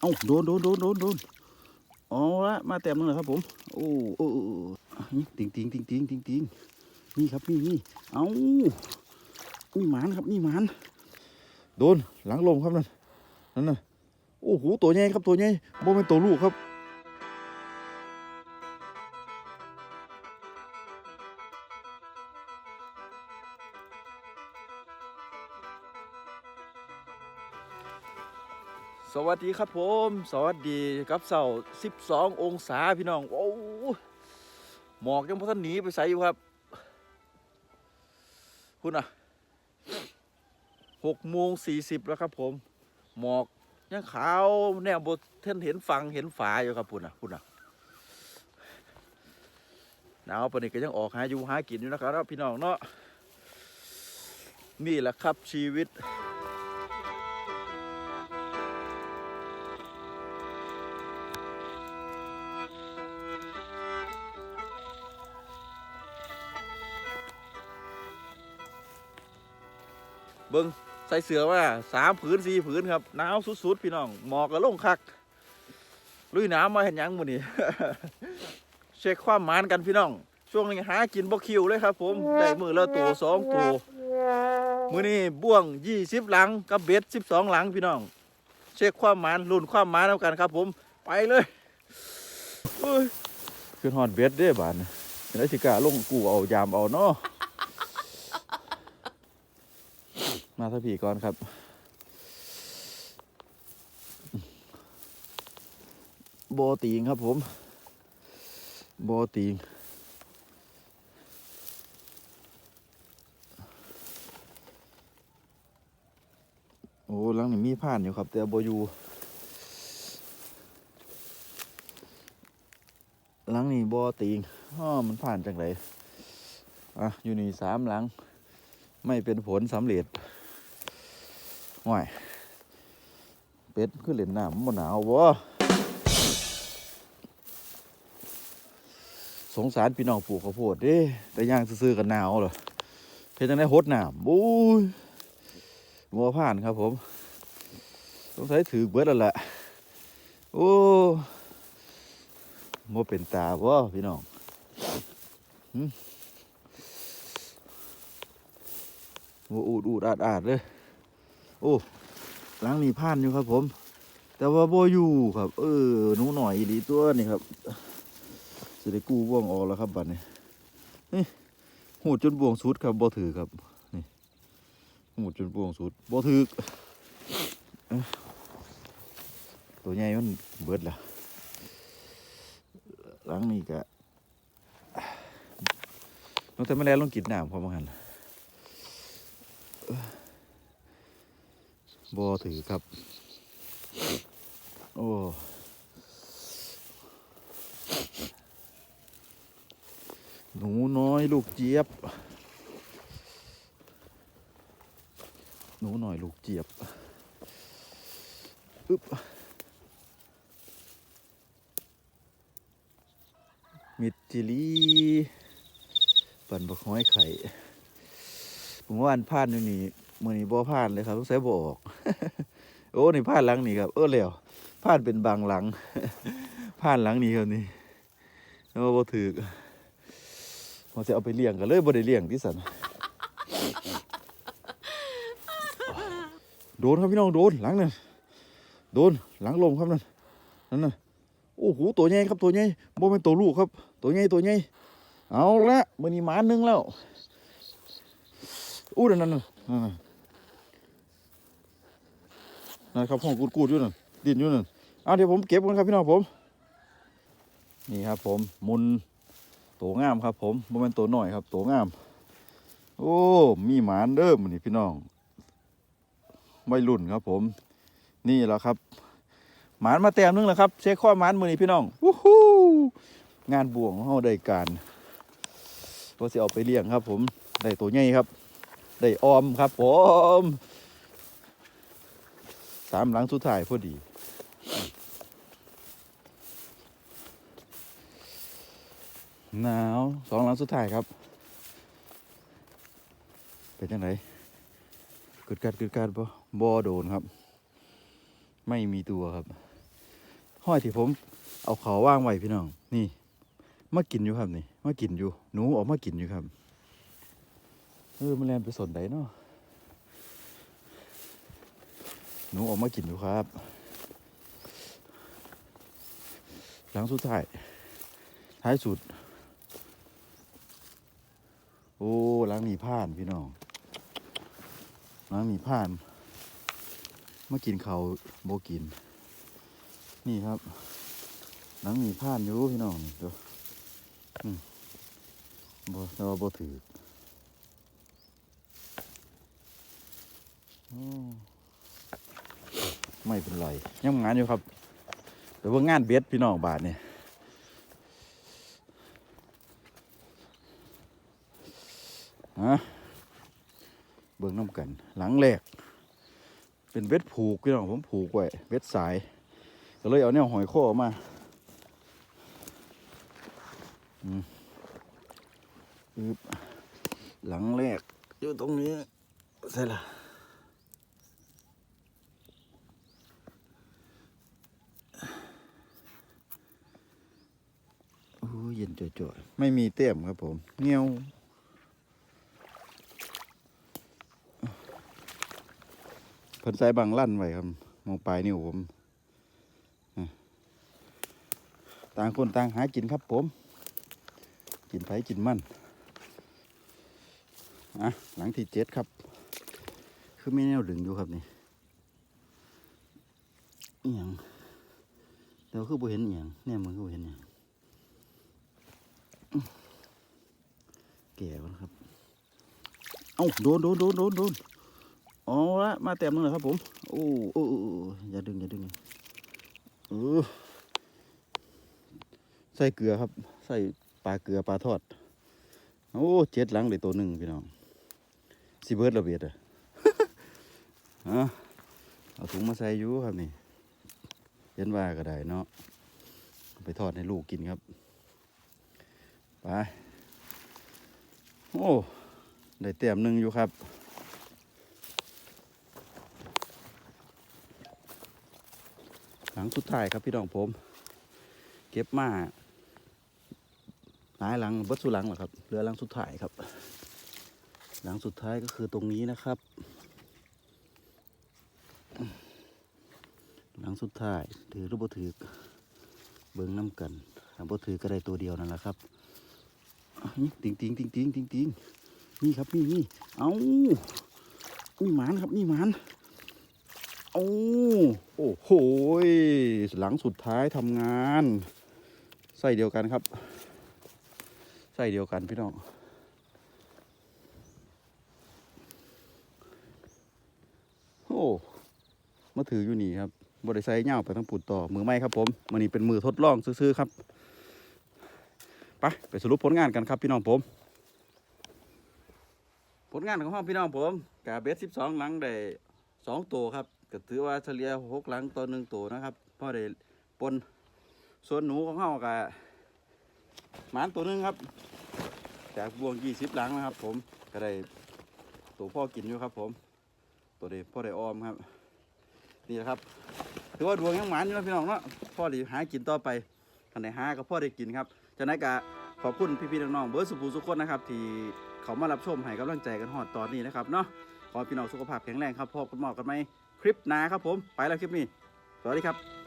เอาโดนโดนโดนโดนโดนเอาละมาแต้มนึงแล้วครับผม โอ้โอ้โอ้โอ้นี่ติงติงติงติงติงติงนี่ครับนี่นี่เอานี่หมานครับนี่หมานโดนหลังลมครับนั่นนั่นน่ะโอ้โหตัวใหญ่ครับตัวใหญ่โบเป็นตัวลูกครับ วัสดีครับผม สวัสดีครับเสาร์12 องศาพี่น้อง โอ้หมอกยังพอท่านหนีไปใส่อยู่ครับ คุณอะ6โมง40แล้วครับผม หมอกยังขาวแนวบนท่านเห็นฟังเห็นฝาอยู่ครับคุณอะคุณอะหนาวปนนี้ก็ยังออกหาอยู่หากินอยู่นะครับพี่น้องเนาะนี่แหละครับชีวิต เบิ้งใส่เสือว่าสามผืนสี่ผืนครับหนาวสุดๆพี่น้องหมอกกระลงคักลุยน้ำมาเห็นยังมือนี่เช็คความหมานกันพี่น้อง ช่วงนี้หากินบ่คิวเลยครับ ผมได้มือละตัวสองตัวมือนี้บ่วงยี่สิบหลังกับเบ็ดสิบสองหลังพี่น้อง เช็คความหมานลุ่นความหมานเอากันครับ ผมไปเลยเฮ้ยคือหอดเบ็ดเด้บานแล้วสิกล้าลงกูเอายามเอาเนาะ มาทัพีก่อนครับ โบตีงครับผม โบตีงโอ้หลังนี่มีผ่านอยู่ครับ แต่โบอยู่หลังนี่โบตีงอ้อมันผ่านจังไรอะอยู่นี่สามหลัง ไม่เป็นผลสำเร็จ ห่วยเป็ดคือเล่นน้ำมันหนาวบ่สงสารพี่น้องปลูกข้าวโพดเด้แต่ย่างซื้อกันหนาวเหรอเพ็นจังได้หดหน้ำบู้ยมัวผ่านครับผมสงสัยถือเบิดแล้วแหละโอ้มัวเป็นตาบ่พี่น้องหึมัวอูดอูดอาดอาดเลย โอ้หล้างนี่ผ่านอยู่ครับ ผม แต่ว่าโบอยู่ครับ เออหนูหน่อยอีตัวนี่ครับสิได้กู้บ่วงออกแล้วครับบัดนี้นี่หูดจนบ่วงสุดครับบ่ถือครับนี่หูดจนบ่วงสุดบ่ถือตัวใหญ่มันเบิดละหล้างนี่ก็น้องแต่ไม่แล้วลองกินน้ำพอมาหัน บอถือครับ โอ้หนูน้อยลูกเจี๊ยบ หนูหน่อยลูกเจี๊ยบอึ๊บมิดจิลีปั่นบะห้อยไข่ผมว่าอันพลาดอยู่นี่ มือนี้บ่พลาดเลยครับต้องใส่บ่ออก โอ้นี่พลาดหลังนี่ครับ เออแล้วพลาดเป็นบางหลังพลาดหลังนี่ครับนี่โอ้บ่ถือมันจะเอาไปเลี้ยงกันเลยบ่ได้เลี้ยงที่สันโดนครับพี่น้องโดนหลังนั่นโดนหลังลมครับนั่นนั่นน่ะโอ้โหตัวใหญ่ครับตัวใหญ่บ่เป็นตัวลูกครับ ตัวใหญ่ตัวใหญ่เอาละมื้อนี้หมาหนึงแล้วอู้นั่นนั่นนั่น นะครับห้องกูดกูดอยู่นั่นดินอยู่นั่นเอาเดี๋ยวผมเก็บกันครับพี่น้องผม นี่ครับผมมุนโตงามครับ ผมโมเมนตัวหน่อยครับโตงาม โอ้มีหมานเด้อมอนี่พี่น้องไม่รุ่นครับ ผม นี่แหละครับ หมานมาแต้มนึงแล้วครับเช็คข้อหมานมือนี่พี่น้องวู้ฮู้งานบ่วงของเฮาได้การว่าสิเอาไปเลี้ยงครับ ผมได้ตัวใหญ่ครับ ได้ออมครับ ผม สามหลังสุดท้ายพอดี หนาวสองหลังสุดท้ายครับ เป็นยังไงกึดกัดกึดกัดบ่บ่โดนครับ ไม่มีตัวครับ ห้อยที่ผม เอาเขาว่างไว้พี่น้อง นี่มากินอยู่ครับนี่มากินอยู่ หนูออกมากินอยู่ครับ เออมันแลนไปสนใดเนาะ หนูออกมากินอยู่ครับ หลังสุดท้าย ท้ายสุด โอ้หลังหนีผ่านพี่น้องหลังหนีผ่าน มากินเขาโบกิน นี่ครับหลังหนีผ่านอยู่พี่น้องนี่เดี๋ยวอืมโบแต่ว่าโบถือ ไม่เป็นไรยังงานอยู่ครับแต่ว่างานเบ็ดพี่น้องบาทเนี่ยฮะเบิ่งน้ำกัน หลังแรกเป็นเบ็ดผูกพี่น้องผมผูกไว้เบ็ดสาย ก็เลยเอาเนี่ยหอยโค้ออกมาอืมหลังแรกอยู่ตรงนี้ใช่ละโอ้ยเย็ นจ่อยๆไม่มีเต้มครับผมเงี้ยวเพิ่นใส่บางลั่นไว้ครับมองปลายนิ้วผม ต่างคนต่างหากินครับผม กินไผ่กินมันอะหลังที่เจ็ดครับ คือไม่แนวดึงอยู่ครับนี่เอหย่างเดี๋ยวคือบ่เห็นเอหย่างแน่มือคือบ่เห็นเอหย่าง แก่แล้วครับ เอ้าโดนโดนโดนโดนโดนอ๋อละมาเต็มนึงเลยครับผม โอ้โอ้อย่าดึงอย่าดึงเออใส่เกลือครับ ใส่ปลาเกลือปลาทอด โอ้เจ็ดหลังเลยตัวหนึ่งพี่น้องสิเบิร์ดระเบียดอะเอาถุงมาใส่ยูครับนี่เย็นว่าก็ได้เนาะเอไปทอดให้ลูกกินครับ ไป โอ้ ได้เต็มหนึ่งอยู่ครับ หลังสุดท้ายครับพี่น้องผม เก็บมาหลายหลังบิดสุหลังเหรอครับเหลือหลังสุดท้ายครับ หลังสุดท้ายก็คือตรงนี้นะครับ หลังสุดท้ายถือรือบ่ถือเบิ้งน้ำกันถ้าบ่ถือก็ได้ตัวเดียวนั่นแหละครับ ติงติงติงติงติงติงนี่ครับนี่นี่เอานี่หมานครับนี่หมานโอ้โอ้โหหลังสุดท้ายทำงานใส่เดียวกันครับใส่เดียวกันพี่น้องโอ้มาถืออยู่นี่ครับบริไซเงาไปทั้งปุดต่อมือไม้ครับผมมันนี้เป็นมือทดลองซื้อๆครับ ไปไปสรุปผลงานกันครับพี่น้องผม ผลงานของห้องพี่น้องผมกาเบสสิบสองหลังได้สองตัวครับก็ถือว่าเฉลี่ยหกหลังต่อหนึ่งตัวนะครับพ่อได้ปนส่วนหนูของเขากับหมานตัวหนึงครับ จากบวงยี่สิบหลังนะครับ ผมก็ได้ตัวพ่อกินอยู่ครับ ผม ตัวเด็พ่อได้ออมครับ นี่แหละครับถือว่าดวงยังหมานอยู่นะพี่น้องเนาะพ่อได้หากินต่อไปทันได้หาก็พ่อได้กินครับ จากนั้นก็ขอบคุณพี่ๆน้องๆเบิร์ดสุภูสุขคนนะครับที่เขามารับชมให้กำลังใจกันหอดตอนนี้นะครับเนาะขอพี่น้องสุขภาพแข็งแรงครับพบกันหมอกันไหมคลิปหน้าครับผม ไปแล้วคลิปนี้ สวัสดีครับ